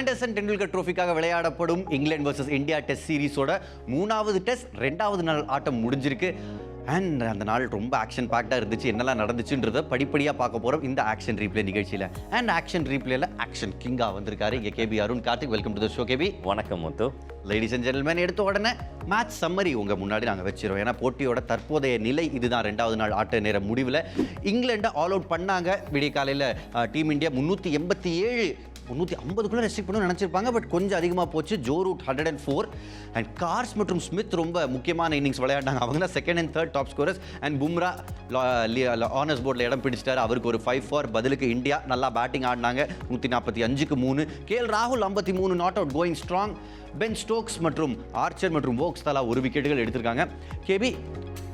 Anderson Tendulkar ட்ரோஃபிக்காக விளையாடப்படும் England versus India test சீரிஸோட மூணாவது டெஸ்ட் ரெண்டாவது நாள் ஆட்டம் முடிஞ்சிருக்கு. அண்ட் அந்த நாள் ரொம்ப ஆக்ஷன் பேக்டாக இருந்துச்சு. என்னெல்லாம் நடந்துச்சுன்றதை படிப்படியாக பார்க்க போகிறோம் இந்த ஆக்ஷன் ரீப்ளே நிகழ்ச்சியில். அண்ட் ஆக்ஷன் ரீப்ளேல ஆக்ஷன் கிங்காக வந்திருக்காரு. இங்கே KB Arun Karthik welcome to the show KB வணக்கம் முத்து. லேடிஸ் அண்ட் ஜென்டில்மேன் எடுத்த உடனே மேட்ச் சம்மரி உங்கள் முன்னாடி நாங்கள் வச்சிரோம் ஏன்னா போட்டியோட தற்போதைய நிலை இதுதான். ரெண்டாவது நாள் ஆட்ட நேர முடிவில் இங்கிலாண்டை ஆல் அவுட் பண்ணாங்க. விடிய காலையில் டீம் இந்தியா முந்நூற்றி எண்பத்தி ஏழு முந்நூற்றி ஐம்பதுக்குள்ளே ரெஸ்ட்ரிக் பண்ணணும்னு நினச்சிருப்பாங்க. பட் கொஞ்சம் அதிகமாக போச்சு. Joe Root hundred and four and Carse மற்றும் ஸ்மித் ரொம்ப முக்கியமான இன்னிங்ஸ் விளையாட்டாங்க அவங்க தான் second and third top scorers and Bumrah honours போர்டில் இடம் பிடிச்சிட்டார். அவருக்கு ஒரு ஃபைவ் ஃபார் பதிலுக்கு இந்தியா நல்லா பேட்டிங் ஆடினாங்க. நூற்றி நாற்பத்தி அஞ்சுக்கு மூணு. கேஎல் ராகுல் ஐம்பத்தி மூணு. Not out going strong Ben Stokes மற்றும் ஆர்ச்சர் மற்றும் வோக்ஸ் தலா ஒரு விக்கெட்டுகள் எடுத்திருக்காங்க. கேபி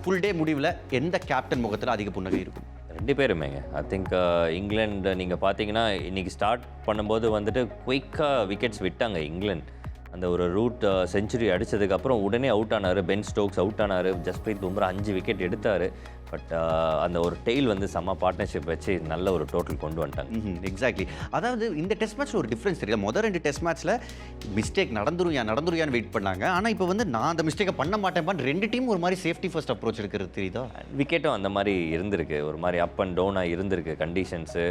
ஃபுல் டே முடிவில் எந்த கேப்டன் முகத்தில் அதிக புன்னகை இருக்கும்? ரெண்டு பேருமேங்க ஐ திங்க் இங்கிலாந்து uh, நீங்கள் பார்த்தீங்கன்னா இன்றைக்கி ஸ்டார்ட் பண்ணும்போது வந்துட்டு குயிக்காக விக்கெட்ஸ் விட்டாங்க இங்கிலாந்து. அந்த ஒரு ரூட் செஞ்சுரி uh, அடிச்சதுக்கப்புறம் உடனே அவுட் ஆனார். பென் ஸ்டோக்ஸ் அவுட் ஆனார். ஜஸ்பிரீத் பும்ரா அஞ்சு விக்கெட் எடுத்தார். பட் அந்த ஒரு டெய்ல் வந்து செம்ம பார்ட்னர்ஷிப் வச்சு நல்ல ஒரு டோட்டல் கொண்டு வந்துட்டாங்க. எக்ஸாக்ட்லி அதாவது இந்த டெஸ்ட் மேட்ச்ல ஒரு டிஃப்ரென்ஸ் தெரியல. முதல் ரெண்டு டெஸ்ட் மேட்ச்ல மிஸ்டேக் நடந்துருயா நடந்துருயான்னு வெயிட் பண்ணாங்க. ஆனால் இப்போ வந்து நான் அந்த மிஸ்டேக்கை பண்ண மாட்டேன் ரெண்டு டீம் ஒரு மாதிரி சேஃப்டி ஃபர்ஸ்ட் அப்ரோச் எடுக்கிறது தெரியுதா? விக்கெட்டும் அந்த மாதிரி இருந்திருக்கு. ஒரு மாதிரி அப் அண்ட் டவுனாக இருந்திருக்கு கண்டிஷன்ஸு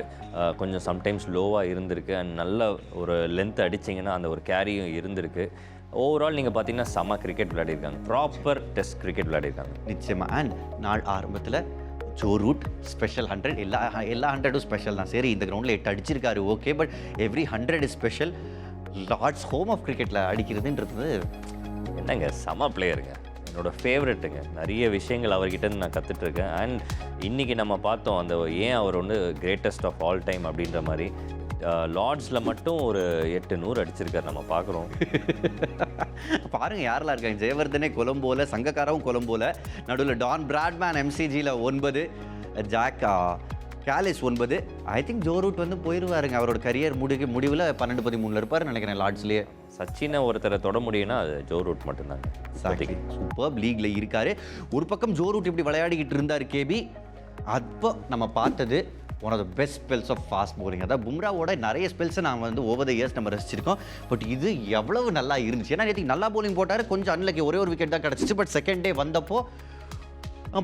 கொஞ்சம் சம்டைம்ஸ் லோவாக இருந்திருக்கு. அண்ட் நல்ல ஒரு லென்த் அடிச்சிங்கன்னா அந்த ஒரு கேரியும் இருந்திருக்கு. ஓவரால் நீங்கள் பார்த்தீங்கன்னா செம கிரிக்கெட் விளையாடிருக்காங்க. ப்ராப்பர் டெஸ்ட் கிரிக்கெட் விளையாடிருக்காங்க. நிச்சயமா. அண்ட் நாள் ஆரம்பத்தில் ஜோ ரூட் ஸ்பெஷல் ஹண்ட்ரட் எல்லா எல்லா ஹண்ட்ரடும் ஸ்பெஷல் தான். சரி இந்த கிரவுண்டில் எட்டு அடிச்சிருக்காரு okay but every hundred is special Lord's home of கிரிக்கெட்டில் அடிக்கிறதுன்றது என்னங்க செம பிளேயருங்க என்னோட ஃபேவரெட்டுங்க நிறைய விஷயங்கள் அவர்கிட்ட நான் கற்றுட்டு இருக்கேன் அண்ட் இன்னைக்கு நம்ம பார்த்தோம் அந்த ஏன் அவர் வந்து கிரேட்டஸ்ட் ஆஃப் ஆல் டைம் அப்படின்ற மாதிரி. லார்ட்ஸில் மட்டும் ஒரு எட்டு நூறு அடிச்சிருக்காரு நம்ம பார்க்குறோம் பாருங்க யாரெல்லாம் இருக்காங்க? ஜெயவர்தனே கொலம்போல சங்கக்காரவும் கொலம்போல நடுவில் டான் பிராட்மேன் எம்சிஜியில் ஒன்பது ஜாக் கேலிஸ் ஒன்பது. ஐ திங்க் ஜோ ரூட் வந்து போயிடுவாருங்க அவரோட கரியர் முடிவு முடிவில் பன்னெண்டு பதிமூணில் இருப்பார் நினைக்கிறேன் லார்ட்ஸ்லேயே சச்சினை ஒருத்தரை தொட முடியும்னா அது ஜோ ரூட் மட்டும்தாங்க. இப்போதைக்கு. சூப்பர் லீக்ல இருக்காரு. ஒரு பக்கம் ஜோ ரூட் இப்படி விளையாடிக்கிட்டு இருந்தார் கேபி அப்போ நம்ம பார்த்தது one of the best spells of fast bowling அதாவது பும்ராவோட நிறைய ஸ்பெல்ஸை நான் வந்து ஓவர் த இயர்ஸ் நம்ம ரசிச்சிருக்கோம். பட் இது எவ்வளவு நல்லா இருந்துச்சு. ஏன்னா நேற்று நல்லா போலிங் போட்டார். கொஞ்சம் அன்லக்கி ஒரே ஒரு விக்கெட் தான் கிடச்சிச்சு. பட் செகண்ட் டே வந்தப்போ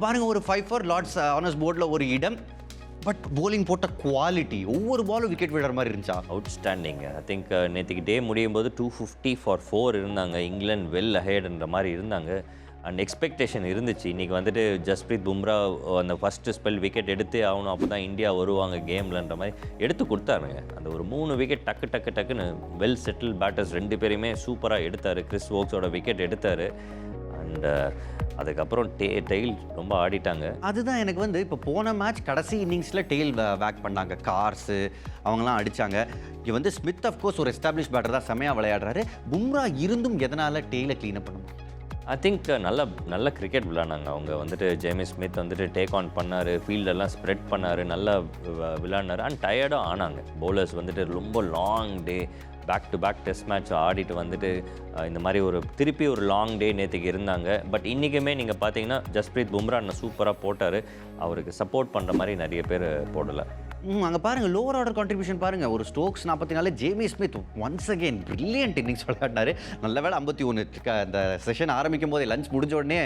பாருங்கள் ஒரு ஃபைவ் ஃபோர் லார்ட்ஸ் ஆனர்ஸ் போர்டில் ஒரு இடம். பட் போலிங் போட்ட குவாலிட்டி ஒவ்வொரு பாலும் விக்கெட் விடுற மாதிரி இருந்துச்சா? அவுட்ஸ்டாண்டிங் ஐ திங்க் நேற்றுக்கு டே முடியும் போது டூ ஃபிஃப்டி ஃபார் ஃபோர் இருந்தாங்க. இங்கிலாந்து வெல் அஹேடுன்ற மாதிரி இருந்தாங்க. அண்ட் எக்ஸ்பெக்டேஷன் இருந்துச்சு. இன்றைக்கி வந்துட்டு ஜஸ்பிரீத் பும்ரா அந்த ஃபஸ்ட்டு ஸ்பெல் விக்கெட் எடுத்தே ஆகணும். அப்போ தான் இந்தியா வருவாங்க கேம்லன்ற மாதிரி எடுத்து கொடுத்தாருங்க. அந்த ஒரு மூணு விக்கெட் டக்கு டக்கு டக்குன்னு வெல் செட்டில் பேட்டர்ஸ் ரெண்டு பேருமே சூப்பராக எடுத்தார். கிறிஸ் ஓக்ஸோட விக்கெட் எடுத்தார். அண்ட் uh, அதுக்கப்புறம் டே டெயில் ரொம்ப ஆடிட்டாங்க. அதுதான் எனக்கு வந்து இப்போ போன மேட்ச் கடைசி இன்னிங்ஸில் டெயில் பேக் பண்ணாங்க. கார்ஸு அவங்களாம் அடித்தாங்க இங்கே வந்து ஸ்மித் அஃப்கோர்ஸ் ஒரு எஸ்டாப்ளிஷ் பேட்டர் தான். செமையாக விளையாடுறாரு. பும்ரா இருந்தும் எதனால் டெய்லை க்ளீன் பண்ணணும் ஐ திங்க் uh, நல்ல நல்ல கிரிக்கெட் விளாண்டாங்க அவங்க. வந்துட்டு ஜேமி ஸ்மித் வந்துட்டு டேக் ஆன் பண்ணார் ஃபீல்டெல்லாம் ஸ்ப்ரெட் பண்ணார் நல்லா வி- அண்ட் டயர்டும் ஆனாங்க. பவுலர்ஸ் வந்துட்டு ரொம்ப long day back to back test match ஆடிட்டு வந்துட்டு இந்த மாதிரி ஒரு திருப்பி ஒரு லாங் டே நேற்றுக்கு இருந்தாங்க. பட் இன்றைக்குமே நீங்கள் பார்த்தீங்கன்னா ஜஸ்பிரீத் பும்ரா சூப்பராக போட்டார். அவருக்கு சப்போர்ட் பண்ணுற மாதிரி நிறைய பேர் போடலை. அங்கே பாருங்கள் லோவர் ஆர்டர் கான்ட்ரிபியூஷன் பாருங்கள் ஒரு ஸ்டோக்ஸ் நாற்பத்தி நாலு Jamie Smith once again brilliant innings விளையாடினாரு. நல்ல வேளை ஐம்பத்தி ஒன்று அந்த செஷன் ஆரம்பிக்கும் போதே லஞ்ச் முடிஞ்ச உடனே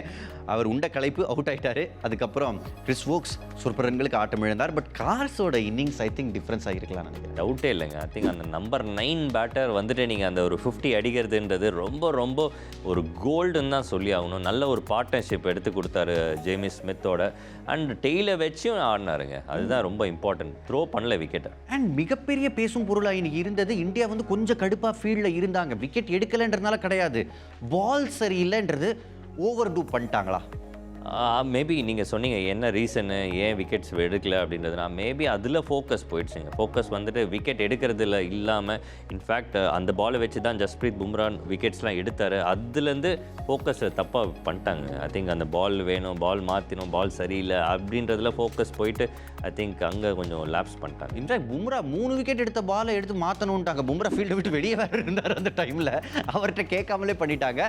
அவர் உண்ட களைப்பு அவுட் ஆகிட்டாரு அதுக்கப்புறம் கிறிஸ் வோக்ஸ் சூப்பர் ரன்களுக்கு ஆட்டம் இழந்தார். பட் கார்ஸோட இன்னிங்ஸ் ஐ திங்க் டிஃப்ரென்ஸ் ஆகிருக்கலாம் நினைக்கிறேன். டவுட்டே இல்லைங்க. ஐ திங்க் அந்த நம்பர் நைன் பேட்டர் வந்துட்டு நீங்கள் அந்த ஒரு ஃபிஃப்டி அடிக்கிறதுன்றது ரொம்ப ரொம்ப ஒரு கோல்டுன்னு தான் சொல்லி ஆகணும். நல்ல ஒரு பார்ட்னர்ஷிப் எடுத்து கொடுத்தாரு ஜேமி ஸ்மித்தோட அண்ட் டெய்லை வச்சும் ஆடினாருங்க. அதுதான் ரொம்ப இம்பார்ட்டன்ட் த்ரோ பண்ணல விக்கெட்டை அண்ட் மிகப்பெரிய பேசும் பொருளாக இன்னைக்கு இருந்தது. இந்தியா வந்து கொஞ்சம் கடுப்பாக ஃபீல்டில் இருந்தாங்க. விக்கெட் எடுக்கலைன்றதுனால கிடையாது. பால் சரியில்லைன்றது ஓவர் டூ பண்ணிட்டாங்களா? Uh, மேபி நீங்கள் சொன்னீங்க என்ன ரீசனு ஏன் விக்கெட்ஸ் எடுக்கல அப்படின்றதுனா மேபி அதில் ஃபோக்கஸ் போயிடுச்சுங்க. ஃபோக்கஸ் வந்துட்டு விக்கெட் எடுக்கிறதுல இல்லாமல் இன்ஃபேக்ட் uh, அந்த பாலை வச்சு தான் ஜஸ்பிரீத் பும்ரா விக்கெட்ஸ்லாம் எடுத்தார். அதுலேருந்து ஃபோக்கஸை தப்பாக பண்ணிட்டாங்க. ஐ திங்க் அந்த பால் வேணும் பால் மாற்றினோம் பால் சரியில்லை அப்படின்றதுல ஃபோக்கஸ் போயிட்டு ஐ திங்க் அங்கே கொஞ்சம் லேப்ஸ் பண்ணிட்டாங்க. இன்ஃபேக்ட் பும்ரா மூணு விக்கெட் எடுத்த பாலை எடுத்து மாற்றணுன்ட்டாங்க பும்ரா ஃபீல்டை விட்டு வெளியே வேறு இருந்தார் அந்த டைமில் அவர்கிட்ட கேட்காமலே பண்ணிட்டாங்க.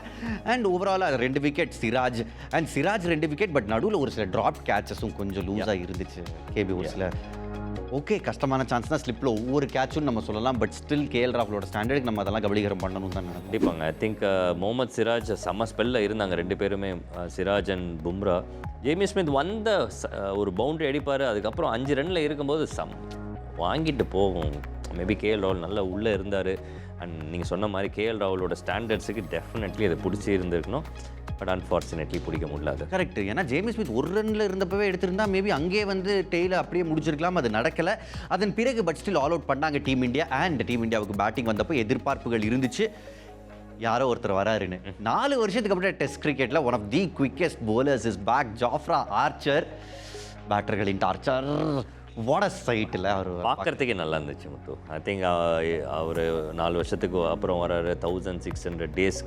அண்ட் ஓவராலாக ரெண்டு விக்கெட் சிராஜ். அண்ட் சிராஜ் ரெண்டு விக்கெட் பட் நடுவில் ஒரு சில ட்ராப் கேச்சஸும் கொஞ்சம் லூஸாக இருந்துச்சு கேபி ஒரு சில ஓகே கஷ்டமான சான்ஸ் தான். ஸ்லிப்பில் ஒவ்வொரு கேட்சும் நம்ம சொல்லலாம் பட் ஸ்டில் கேஎல் ராகுலோட ஸ்டாண்டர்டுக்கு நம்ம அதெல்லாம் கபலீகரம் பண்ணணும் தான் கண்டிப்பாங்க. ஐ திங்க் முகமது சிராஜ் செம்ம ஸ்பெல்ல இருந்தாங்க ரெண்டு பேருமே. Siraj and Bumrah Jamie Smith வந்த அஹ், ஒரு பவுண்டரி அடிப்பார். அதுக்கப்புறம் அஞ்சு ரன்னில் இருக்கும்போது சம் வாங்கிட்டு போகும். மேபி கேஎல் ராகுல் நல்லா உள்ளே இருந்தார். அண்ட் நீங்கள் சொன்ன மாதிரி கேஎல் ராகுலோட ஸ்டாண்டர்ட்ஸுக்கு டெஃபினெட்லி அதை பிடிச்சி இருந்திருக்கணும் பட் அன்ஃபார்ச்சுனேட்லி பிடிக்க முடியல அது கரெக்ட் ஏன்னா ஜேமி ஸ்மித் ஒரு ரன்ல இருந்தப்பவே எடுத்திருந்தா மேபி அங்கேயே வந்து டெய்ல அப்படியே முடிச்சிருக்கலாம். அது நடக்கல. அதன் பிறகு பட் ஸ்டில் ஆல் அவுட் பண்ணாங்க டீம் இந்தியா அண்ட் டீம் இந்தியாவுக்கு பேட்டிங் வந்தப்போ எதிர்பார்ப்புகள் இருந்துச்சு. யாரோ ஒருத்தர் வராருன்னு. நாலு வருஷத்துக்கு அப்புறம் டெஸ்ட் கிரிக்கெட்ல one of the quickest bowlers is back Jofra Archer பேட்டர்களின் torture what சைட்டில் அவர் பார்க்கறதுக்கே நல்லா இருந்துச்சு முத்து. ஐ திங்க் அவர் நாலு வருஷத்துக்கு அப்புறம் வராரு. தௌசண்ட் சிக்ஸ் ஹண்ட்ரட் டேஸ்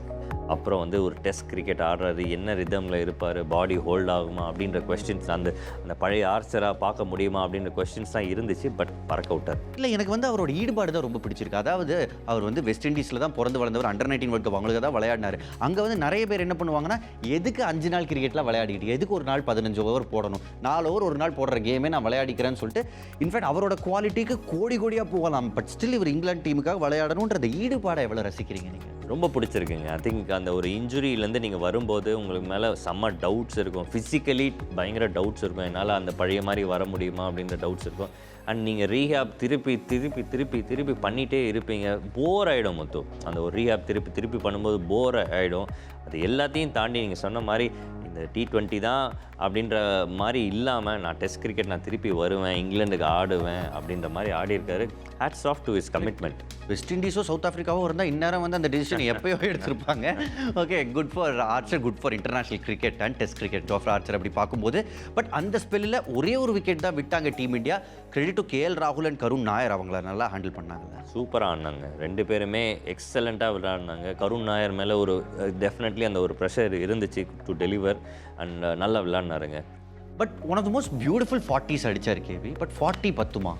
அப்புறம் வந்து ஒரு டெஸ்ட் கிரிக்கெட் ஆடுறாரு. என்ன ரிதமில் இருப்பார்? பாடி ஹோல்ட் ஆகுமா? அப்படின்ற கொஸ்டின்ஸ் அந்த அந்த பழைய ஆர்ச்சராக பார்க்க முடியுமா? அப்படின்ற கொஸ்டின்ஸ் தான் இருந்துச்சு பட் பறக்க விட்டார். இல்லை எனக்கு வந்து அவரோட ஈடுபாடு தான் ரொம்ப பிடிச்சிருக்கு. அதாவது அவர் வந்து வெஸ்ட் இண்டீஸில் தான் பிறந்து வளர்ந்தவர் அண்டர் நைன்டீன் வேர்ல்டு கப் அவங்களுக்கு தான் விளையாடினார். அங்கே வந்து நிறைய பேர் என்ன பண்ணுவாங்கன்னா எதுக்கு அஞ்சு நாள் கிரிக்கெட்லாம் விளையாடிக்கிட்டு எதுக்கு ஒரு நாள் பதினஞ்சு ஓவர் போடணும்? நாலு ஓவர் ஒரு நாள் போடுற கேமே நான் விளையாடிக்கிறேன்னு சொல்லிட்டு இன்ஃபேக்ட் அவரோட குவாலிட்டிக்கு கோடி கோடியாக போகலாம். பட் ஸ்டில் இவர் இங்கிலாந்து டீமுக்காக விளையாடணுன்ற ஈடுபாடை எவ்வளோ ரசிக்கிறீங்க நீங்கள் ரொம்ப பிடிச்சிருக்குங்க. ஐ திங்க் அந்த ஒரு இன்ஜுரியிலேருந்து நீங்கள் வரும்போது உங்களுக்கு மேலே செம்ம டவுட்ஸ் இருக்கும். ஃபிசிக்கலி பயங்கர டவுட்ஸ் இருக்கும். என்னால் அந்த பழைய மாதிரி வர முடியுமா அப்படின்ற டவுட்ஸ் இருக்கும். அண்ட் நீங்கள் ரீஹேப் திருப்பி திருப்பி திருப்பி திருப்பி பண்ணிகிட்டே இருப்பீங்க. போர் ஆகிடும் மொத்தம். அந்த ஒரு ரீஹேப் திருப்பி திருப்பி பண்ணும்போது போர் ஆகிடும் அது எல்லாத்தையும் தாண்டி நீங்கள் சொன்ன மாதிரி இந்த டி டுவெண்ட்டி தான் அப்படின்ற மாதிரி இல்லாமல் நான் டெஸ்ட் கிரிக்கெட் நான் திருப்பி வருவேன் இங்கிலாந்துக்கு ஆடுவேன் அப்படின்ற மாதிரி ஆடி இருக்காரு. Hats off to his commitment West இண்டீஸோ South ஆஃப்ரிக்காவோ இருந்தால் இந்நேரம் வந்து அந்த டிசிஷன் எப்பயோ எடுத்திருப்பாங்க. Okay good for Archer good for international cricket and test cricket Jofra Archer அப்படி பார்க்கும்போது பட் அந்த ஸ்பெல்லில் ஒரே ஒரு விக்கெட் தான் விட்டாங்க team India credit to KL ராகுல் அண்ட் கருண் நாயர் அவங்கள நல்லா ஹேண்டில் பண்ணாங்கல்ல சூப்பராக ஆடினாங்க. ரெண்டு பேருமே எக்ஸலண்ட்டாக விளையாடினாங்க. கருண் நாயர் மேலே ஒரு டெஃபினெட்லி அந்த ஒரு ப்ரெஷர் இருந்துச்சு டு டெலிவர் அண்ட் நல்லா விளையாடினாருங்க. But one of the most beautiful forties அடிச்சார் கேவி பட் ஃபார்ட்டி பத்துமா?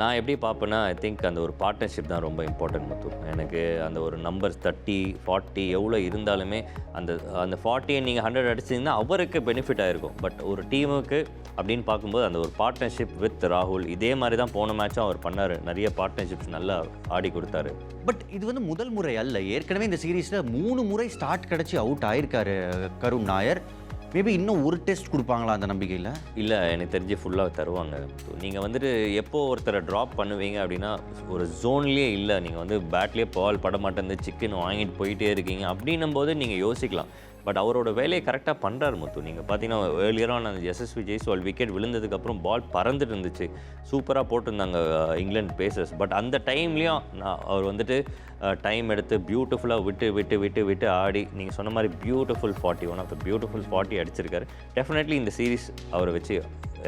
நான் எப்படி பார்ப்பேன்னா ஐ திங்க் அந்த ஒரு பார்ட்னர்ஷிப் தான் ரொம்ப இம்பார்ட்டன்ட் முத்து. எனக்கு அந்த ஒரு நம்பர்ஸ் தேர்ட்டி ஃபார்ட்டி எவ்வளோ இருந்தாலுமே அந்த அந்த ஃபார்ட்டியை நீங்கள் ஹண்ட்ரட் அடிச்சிங்கன்னா அவருக்கு பெனிஃபிட் ஆகிருக்கும் பட் ஒரு டீமுக்கு அப்படின்னு பார்க்கும்போது அந்த ஒரு பார்ட்னர்ஷிப் வித் ராகுல் இதே மாதிரி தான் போன மேட்சும் அவர் பண்ணார். நிறைய பார்ட்னர்ஷிப்ஸ் நல்லா ஆடி கொடுத்தாரு. பட் இது வந்து முதல் முறை அல்ல. ஏற்கனவே இந்த சீரீஸில் மூணு முறை ஸ்டார்ட் கிடச்சி அவுட் ஆயிருக்காரு கருண் நாயர். மேபி இன்னும் ஒரு டெஸ்ட் கொடுப்பாங்களா அந்த நம்பிக்கையில்? இல்லை எனக்கு தெரிஞ்சு ஃபுல்லாக தருவாங்க. நீங்கள் வந்துட்டு எப்போ ஒருத்தரை ட்ராப் பண்ணுவீங்க அப்படின்னா ஒரு ஜோன்லேயே இல்லை. நீங்கள் வந்து பேட்லேயே பால் பட மாட்டேன் சிக்கன் வாங்கிட்டு போயிட்டே இருக்கீங்க. அப்படின்னும் போது நீங்கள் யோசிக்கலாம். பட் அவரோட வேலையை கரெக்டாக பண்ணுறாரு முத்து. நீங்கள் பார்த்தீங்கன்னா ஏர்லியரான அந்த எஸ்எஸ்வி ஜெய்ஸ்வால் விக்கெட் விழுந்ததுக்கப்புறம் பால் பறந்துட்டு இருந்துச்சு. சூப்பராக போட்டிருந்தாங்க இங்கிலாந்து பேசர்ஸ் பட் அந்த டைம்லேயும் நான் அவர் வந்துட்டு டைம் எடுத்து பியூட்டிஃபுல்லாக விட்டு விட்டு விட்டு விட்டு ஆடி நீங்கள் சொன்ன மாதிரி beautiful forty one of the beautiful forty அடிச்சிருக்காரு. டெஃபினெட்லி இந்த சீரிஸ் அவரை வச்சு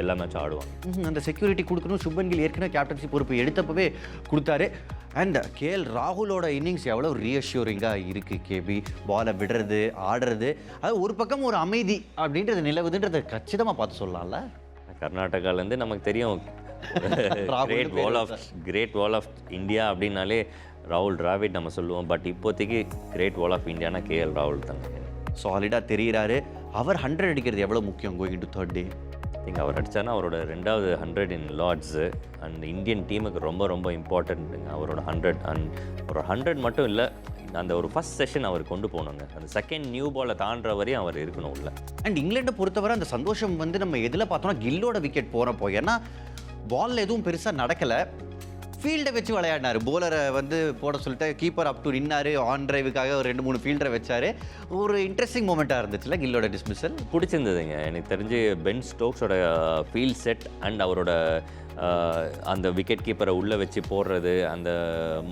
எல்லா மேட்சும் ஆடுவாங்க. அந்த செக்யூரிட்டி கொடுக்கணும். சுப்பன் கில் ஏற்கனவே கேப்டன்சி பொறுப்பு எடுத்தப்பவே கொடுத்தாரு. அண்ட் கேஎல் ராகுலோட இன்னிங்ஸ் எவ்வளோ ரீஅஷ்யூரிங்காக இருக்குது கேபி பாலை விடுறது ஆடுறது அது ஒரு பக்கம் ஒரு அமைதி அப்படின்றது நிலவுதுன்றதை கச்சிதமாக பார்த்து சொல்லலாம்ல? கர்நாடகாலேருந்து நமக்கு தெரியும். Great wall of great wall of India அப்படின்னாலே ராகுல் டிராவிட் நம்ம சொல்லுவோம். பட் இப்போதைக்கு கிரேட் வால் ஆஃப் இந்தியானா கேஎல் ராகுல் தாங்க. சாலிடாக தெரிகிறாரு அவர் ஹண்ட்ரட் அடிக்கிறது எவ்வளோ முக்கியம் going to third day think அவர் அடித்தார்னா அவரோட ரெண்டாவது hundred in Lord's and Indian டீமுக்கு ரொம்ப ரொம்ப இம்பார்ட்டண்ட்டுங்க அவரோட ஹண்ட்ரட் அண்ட் ஒரு ஹண்ட்ரட் மட்டும் இல்லை அந்த ஒரு ஃபஸ்ட் செஷன் அவர் கொண்டு போகணுங்க. அந்த செகண்ட் நியூ பாலை தாண்டுற வரையும் அவர் இருக்கணும் உள்ள. அண்ட் இங்கிலாண்டை பொறுத்தவரை அந்த சந்தோஷம் வந்து நம்ம எதில் பார்த்தோம்னா கில்லோட விக்கெட் போகிறப்போ ஏன்னா பால்ல எதுவும் பெருசாக நடக்கலை. ஃபீல்டை வச்சு விளையாடினார். போலரை வந்து போட சொல்லிட்டு கீப்பர் அப் டு நின்னாரு. ஆன் டிரைவுக்காக ஒரு ரெண்டு மூணு ஃபீல்டரை வச்சார். ஒரு இன்ட்ரெஸ்டிங் மூமெண்ட்டாக இருந்துச்சுல கில்லோட டிஸ்மிஸல் பிடிச்சிருந்ததுங்க. எனக்கு தெரிஞ்சு பென் ஸ்டோக்ஸோட ஃபீல்ட் செட் அண்ட் அவரோட அந்த விக்கெட் கீப்பரை உள்ளே வச்சு போடுறது அந்த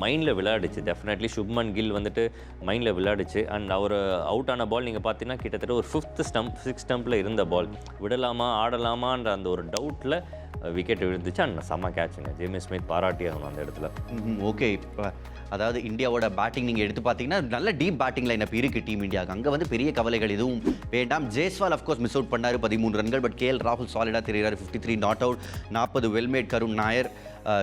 மைண்டில் விளையாடுச்சு. டெஃபினெட்லி சுப்மன் கில் வந்துட்டு மைண்டில் விளையாடுச்சு. அண்ட் அவர் அவுட் ஆன பால் நீங்கள் பார்த்தீங்கன்னா கிட்டத்தட்ட ஒரு ஃபிஃப்த் ஸ்டம்ப் சிக்ஸ் ஸ்டம்பில் இருந்த பால் விடலாமா ஆடலாமான்ற அந்த ஒரு டவுட்டில் விக்கெட் விழுந்துச்சு அண்ட் செம்ம கேட்சுங்க ஜேமி ஸ்மித் பாராட்டி ஆகணும் அந்த இடத்துல. ஓகே இப்போ அதாவது இந்தியாவோட பேட்டிங் நீங்கள் எடுத்து பார்த்தீங்கன்னா நல்ல டீப் பேட்டிங் லைனப் இருக்குது டீம் இந்தியாவுக்கு. அங்கே வந்து பெரிய கவலைகள் எதுவும் வேண்டாம். ஜெய்ஸ்வால் அஃப்கோர்ஸ் மிஸ் அவுட் பண்ணார் பதிமூணு ரன்கள் பட் கே எல் ராகுல் சாலிடாக தெரிகிறார் ஃபிஃப்டி த்ரீ நாட் அவுட் நாற்பது well made Karun Nair.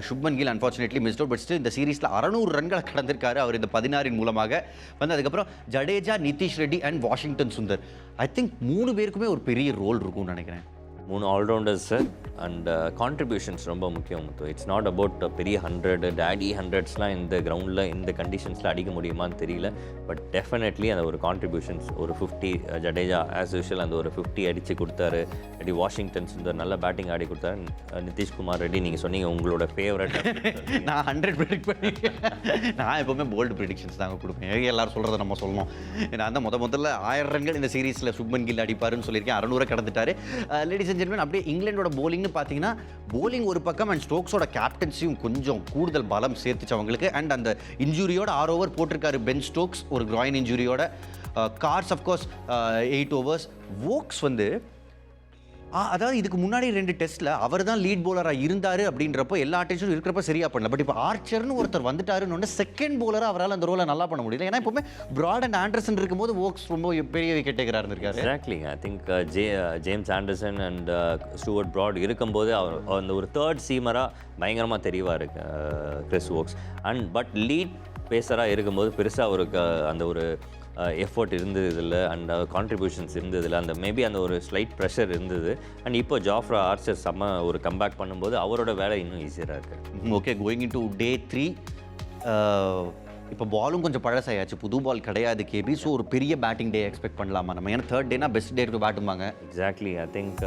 Shubman Gill unfortunately miss out but still இந்த சீரீஸில் அறநூறு ரன்களை கடந்திருக்காரு அவர் இந்த பதினாறின் மூலமாக. வந்து அதுக்கப்புறம் Jadeja Nitish Reddy and Washington Sundar. I think மூணு பேருக்குமே ஒரு பெரிய ரோல் இருக்கும்னு நினைக்கிறேன். மூணு ஆல்ரவுண்டர்ஸு அண்ட் கான்ட்ரிபியூஷன்ஸ் ரொம்ப முக்கியம் முத்து. இட்ஸ் நாட் அபவுட் பெரிய ஹண்ட்ரட் டேடி ஹண்ட்ரட்ஸ்லாம் இந்த கிரவுண்டில் இந்த கண்டிஷன்ஸில் அடிக்க முடியுமான்னு தெரியல. பட் டெஃபினெட்லி அந்த ஒரு கான்ட்ரிபியூஷன்ஸ் ஒரு ஃபிஃப்டி ஜடேஜா ஆஸ் யூஷுவல் அந்த ஒரு ஃபிஃப்டி அடித்து கொடுத்தாரு. ரெடி வாஷிங்டன் சுந்தர் நல்ல பேட்டிங் ஆடி கொடுத்தாரு. நிதிஷ்குமார் ரெட்டி நீங்கள் சொன்னீங்க உங்களோட ஃபேவரட் நான் ஹண்ட்ரட் ப்ரிடிக்ட் பண்ணி நான் எப்பவுமே போல்டு ப்ரிடிக்ஷன்ஸ் தாங்க கொடுப்பேன். எல்லாரும் சொல்கிறத நம்ம சொல்லணும்? நான் தான் முத முதல்ல ஆயிரம் ரன்கள் இந்த சீரீஸில் சுப்மன் கில் அடிப்பாருன்னு சொல்லியிருக்கேன். அறநூறு கடந்துட்டாரு. Uh, லேடிஸ் அண்ட் ஜென்மன் அப்படியே இங்கிலாண்டோட போலிங்னு பார்த்தீங்கன்னா போலிங் ஒரு பக்கம் அண்ட் ஸ்டோக்ஸோட கேப்டன்சியும் கொஞ்சம் கூடுதல் பலம் சேர்த்துச்சு அவங்களுக்கு. அண்ட் அந்த இன்ஜுரியோட ஆறு ஓவர் போட்டிருக்காரு பென் ஸ்டோக்ஸ் ஒரு groin இன்ஜுரியோட Carse of course eight overs Woakes வந்து அதாவது இதுக்கு முன்னாடி ரெண்டு டெஸ்ட்ல அவர் தான் லீட் போலராக இருந்தார் அப்படின்றப்போ எல்லா டெஸ்ட்டும் இருக்கிறப்ப சரியா பண்ணல. பட் இப்போ ஆர்ச்சர்னு ஒருத்தர் வந்துட்டாருன்னு செகண்ட் போலராக அவரால் அந்த ரோலை நல்லா பண்ண முடியல. ஏன்னா எப்பவுமே பிராட் அண்ட் ஆண்டர்சன் இருக்கும்போது ஓக்ஸ் ரொம்ப பெரிய விக்கெட் டேக்கராக இருந்திருக்காரு. Exactly I think J James Anderson and Stuart Broad இருக்கும்போது அவர் அந்த ஒரு தேர்ட் சீமராக பயங்கரமாக தெரிவார் Chris Woakes and but lead பேசராக இருக்கும்போது பெருசாக அவருக்கு uh, அந்த ஒரு எஃபர்ட் இருந்தது இல்லை அண்ட் கான்ட்ரிபியூஷன்ஸ் இருந்தது இல்லை அந்த மேபி அந்த ஒரு ஸ்லைட் ப்ரெஷர் இருந்தது. அண்ட் இப்போ ஜாஃப்ரா ஆர்ச்சர் செம்ம ஒரு கம்பேக் பண்ணும்போது அவரோட வேலை இன்னும் ஈஸியராக இருக்குது okay going into day three இப்போ பாலும் கொஞ்சம் பழசாயாச்சு. புது பால் கிடையாது கேபி ஸோ ஒரு பெரிய பேட்டிங் டே எக்ஸ்பெக்ட் பண்ணலாமா நம்ம? ஏன்னா தேர்ட் டேனா best day to பேட்டுமாங்க exactly I think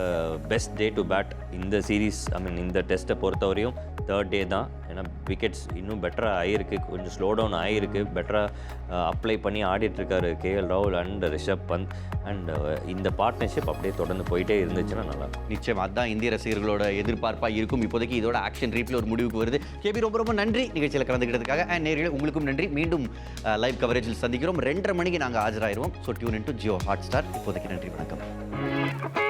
best day to bat இந்த சீரீஸ் ஐ மீன் இந்த டெஸ்ட்டை பொறுத்தவரையும் தேர்ட் டே தான். ஏன்னா விக்கெட்ஸ் இன்னும் பெட்டராக ஆகிருக்கு கொஞ்சம் ஸ்லோ டவுன் ஆகிருக்கு பெட்டராக அப்ளை பண்ணி ஆடிட்டுருக்காரு கேஎல் ராகுல் அண்ட் ரிஷப் பந்த். அண்ட் இந்த பார்ட்னர்ஷிப் அப்படியே தொடர்ந்து போயிட்டே இருந்துச்சுன்னா நல்லா நிச்சயம் அதான் இந்திய ரசிகர்களோட எதிர்பார்ப்பாக இருக்கும். இப்போதைக்கு இதோட ஆக்ஷன் ரீப்ல ஒரு முடிவுக்கு வருது. கேபி ரொம்ப ரொம்ப நன்றி. நிகழ்ச்சியில் கலந்துக்கிட்டதுக்காக அண்ட் நேரில் உங்களுக்கும் நன்றி. மீண்டும் லைவ் கவரேஜில் சந்திக்கிறோம். ரெண்டரை மணிக்கு நாங்கள் ஆஜராயிருவோம். So tune in to Jio Hotstar இப்போதைக்கு நன்றி வணக்கம்.